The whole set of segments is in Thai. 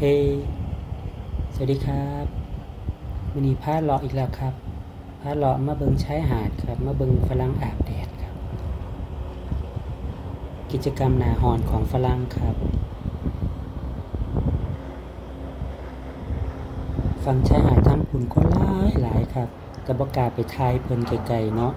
เฮ้สวัสดีครับวันนี้พาเลาะอีกแล้วครับพาเลาะมาเบิงใชายหาดครับ มาเบิงฝรั่งอาบแดดครับ กิจกรรมหนาหอนของฝรั่งครับ ฟังใชายหาดทั้งปุ่นก็หลายหลายครับกระบอกกาไปทายเพลินไกลๆเนาะ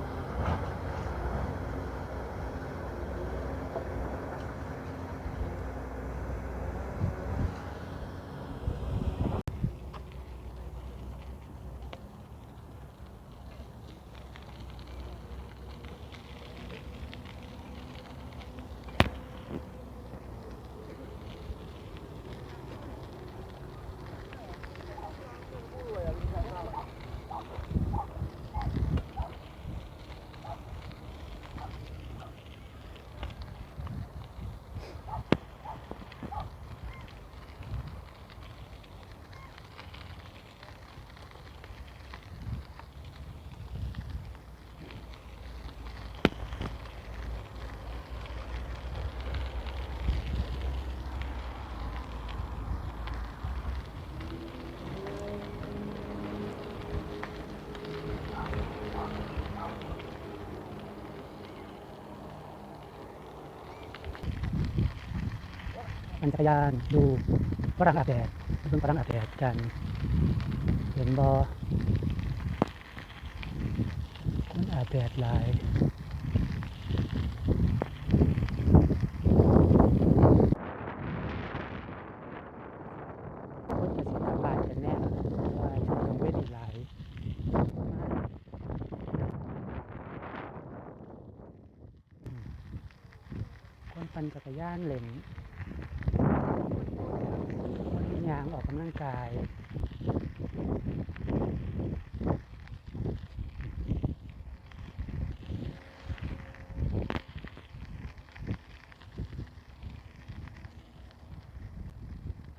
ปั่นจักรยานดูฝรั่งอาบแดดเพิ่งฝรั่งอาบแดดกัน เห็นบอมันอาบแดดหลายคนปั่นจักรยานเล่น คนยางออ กำลังกาย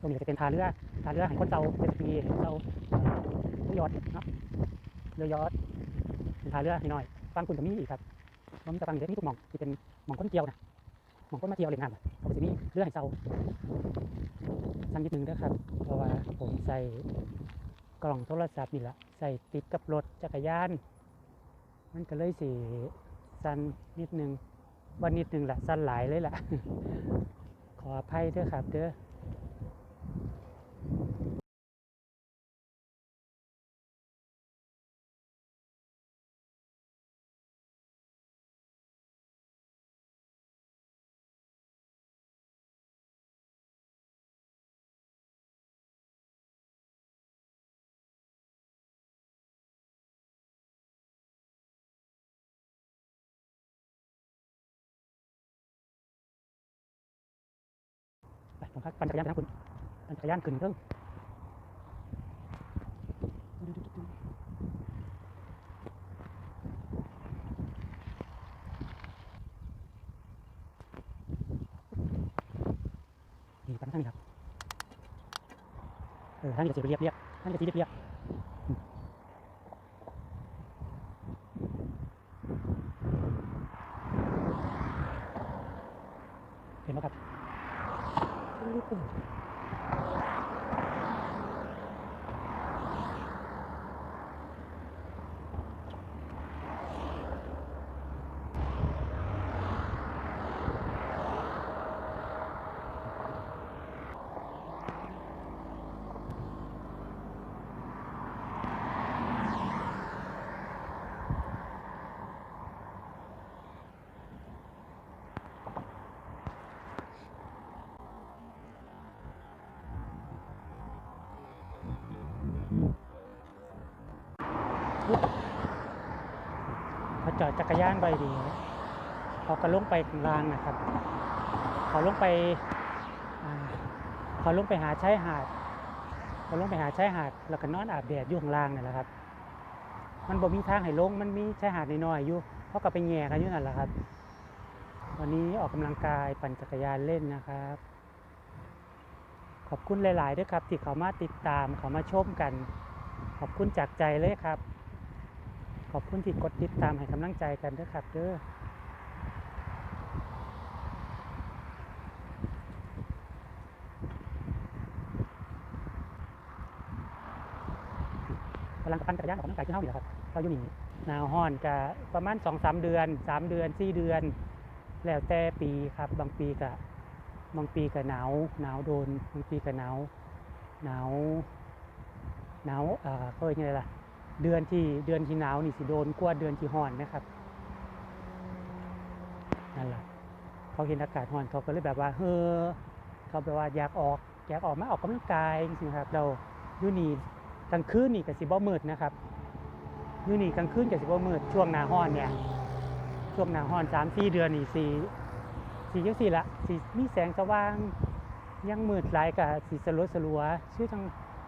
ตรงนี้จะเป็นทาเรือทาเรือให้คนเตาเจ็ดปีเตาเรือยอดเนาะเรือยอดเป็นทาเรือนิดหน่อยฟังคุณจะมีอีกครับผมจะฟังเด็กนี่ทุกมองที่เป็นมองคนเกี่ยวนะ มองคนมาเที่ยวเล่นงานน่ะเขาก็จะมีเรือให้เซาสักนิดหนึ่งนะครับ เพราะว่าผมใส่กล่องโทรศัพท์นี่แหละใส่ติดกับรถจักรยานมันก็เลยสีสั้นนิดหนึ่งวันนิดหนึ่งแหละสั้นหลายเลยแหละขออภัยเด้อครับเด้อ พักปั่นจักรยานนะคุณปั่นจักรยานขึ้นเครื่องนี่ปั่นทางนี้ครับเออทางนี้จะเรียบเรียบทางนี้จะเรียบเรียบเห็นไหมครับ 뚫리고 เขาจอดจักรยานไปดีเขาก็ลงไปลางนะครับ เขาลงไปอ่าเขาลงไปหาชายหาดเขาลงไปหาชายหาด แล้วก็นอนอาบแดดอยู่ข้างล่างนี่แหละครับ มันบ่มีทางให้ลงมันมีชายหาดน้อยๆอยู่เขาก็ไปแง่กันอยู่นั่นแหละครับ วันนี้ออกกำลังกายปั่นจักรยานเล่นนะครับ ขอบคุณหลาย ๆ ด้วยครับ ที่เขามาติดตามเขามาชมกัน ขอบคุณจากใจเลยครับ ขอบคุณที่กดติดตามให้กำลังใจกันด้วยครับเด้อำลังปั้นจักรยานออกกำลังกายที่เท่านี้ครับเราอยู่นี่หนาวห้อนกะประมาณสองสามเดือนสามเดือนสี่เดือน แล้วแต่ปีครับ บางปีก็บางปีก็หนาวหนาวโดน บางปีก็หนาวหนาวหนาวเอ่อเคยยังไงล่ะ เดือนที่เดือนที่หนาวนี่สิโดนกว่าเดือนที่ร้อนนะครับนั่นแหละเขาเห็นอากาศร้อนเขาก็เลยแบบว่าเฮ้อเขาแบบว่าอยากออกอยากออกมาออกกำลังกายจริงๆครับ เราอยู่นี่กลางคืนนี่กับสิบ่มืดนะครับอยู่นี่กลางคืนกับสิบ่มืดช่วงหน้าร้อนเนี่ยช่วงหน้าร้อนสามสี่เดือนนี่สี่สี่ยังสี่ละสี่มีแสงสว่างยังมืดหลายกับสีสลัวสลัวชื่อจัง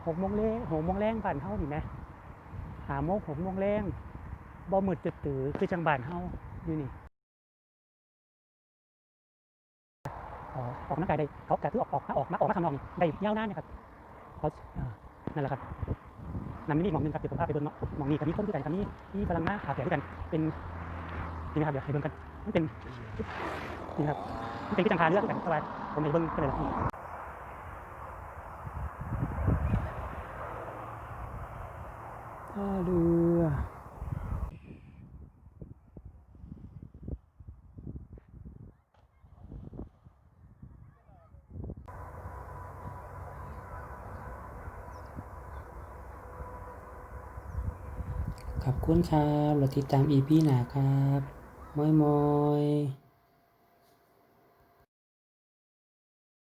หกโมงเล่หกโมงแรงผ่านเท่านี่ไหมหาโมงหกโมงแรงบ่มืดตึ๊ดตือคือจังบานเฮาอยู่นี่ออกออกกำกายได้เขากะคือออกออกมาออกมาออกมาข้างนอกได้ยาวนานนะครับเขานั่นแหละครับนั่นมีอีหมองหนึงครับเดี๋ยวผมพาไปเบิ่งเนาะหมองนี้กับมีคนด้วยกันครับมีมีพลังงานอาบแดดด้วยกันเป็นนี่นะครับเดี๋ยวให้เบิ่งกันมันเป็นนี่ครับมันเป็นที่จังคาเรื่อด้วยกันสบายผมให้เบิ่งกันเลยล่ะ ท่าเรือขอบคุณครับเราติดตามอีพีหนาครับมอยมอย